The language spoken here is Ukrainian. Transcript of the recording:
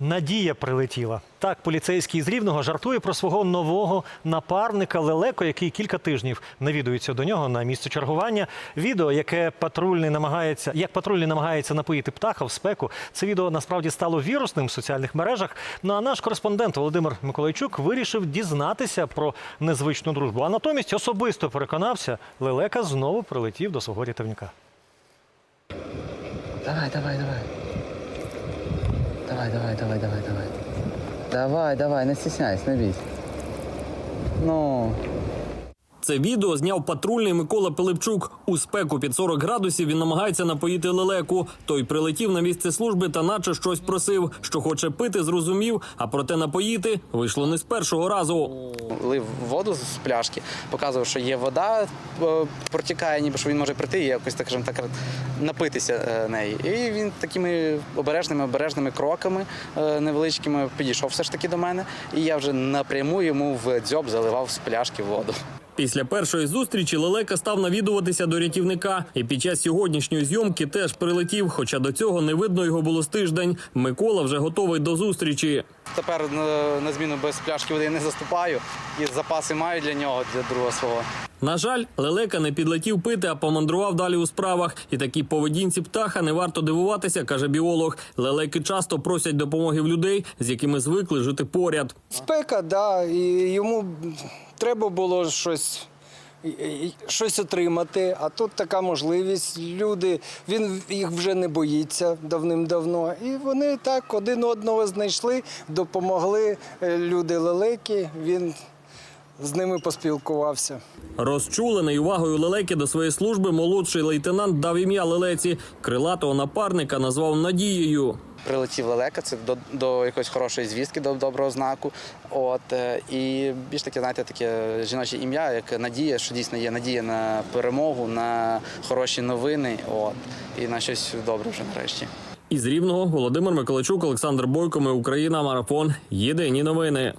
Надія прилетіла. Так, поліцейський з Рівного жартує про свого нового напарника Лелеко, який кілька тижнів навідується до нього на місце чергування. Відео, яке патрульний намагається, як патрульний намагається напоїти птаха в спеку. Це відео насправді стало вірусним в соціальних мережах. Ну а наш кореспондент Володимир Миколайчук вирішив дізнатися про незвичну дружбу. А натомість особисто переконався, Лелека знову прилетів до свого рятівника. Давай, давай, давай. Давай, давай, давай, давай, давай. Давай, давай, не стесняйся, не бійся. Ну, Це відео зняв патрульний Микола Пилипчук. У спеку під 40 градусів він намагається напоїти лелеку. Той прилетів на місце служби та наче щось просив. Що хоче пити, зрозумів, а проте напоїти вийшло не з першого разу. лив воду з пляшки, показував, що є вода, е, протікає, ніби що він може прийти і якось так, скажімо так, напитися е, неї. І він такими обережними, обережними кроками е, невеличкими підійшов все ж таки до мене. І я вже напряму йому в дзьоб заливав з пляшки воду. Після першої зустрічі лелека став навідуватися до рятівника. І під час сьогоднішньої зйомки теж прилетів. Хоча до цього не видно його було з тиждень. Микола вже готовий до зустрічі. Тепер на, на зміну без пляшки води не заступаю і запаси маю для нього, для другого свого. На жаль, лелека не підлетів пити, а помандрував далі у справах. І такій поведінці птаха не варто дивуватися, каже біолог. Лелеки часто просять допомоги в людей, з якими звикли жити поряд. Спека, да, і йому треба було щось. Щось отримати, а тут така можливість. Люди, він їх вже не боїться давним-давно. І вони так один одного знайшли, допомогли е, люди лелеки. Він з ними поспілкувався. Розчулений увагою лелеки до своєї служби, молодший лейтенант дав ім'я лелеці. Крилатого напарника назвав Надією. Прилетів лелека, це до, до якоїсь хорошої звістки, до доброго знаку. От е, і більш таке, знаєте, таке жіноче ім'я, як надія, що дійсно є надія на перемогу, на хороші новини. От і на щось добре вже нарешті. Із Рівного Володимир Миколайчук, Олександр Бойко. Ми Україна. Марафон. Єдині новини.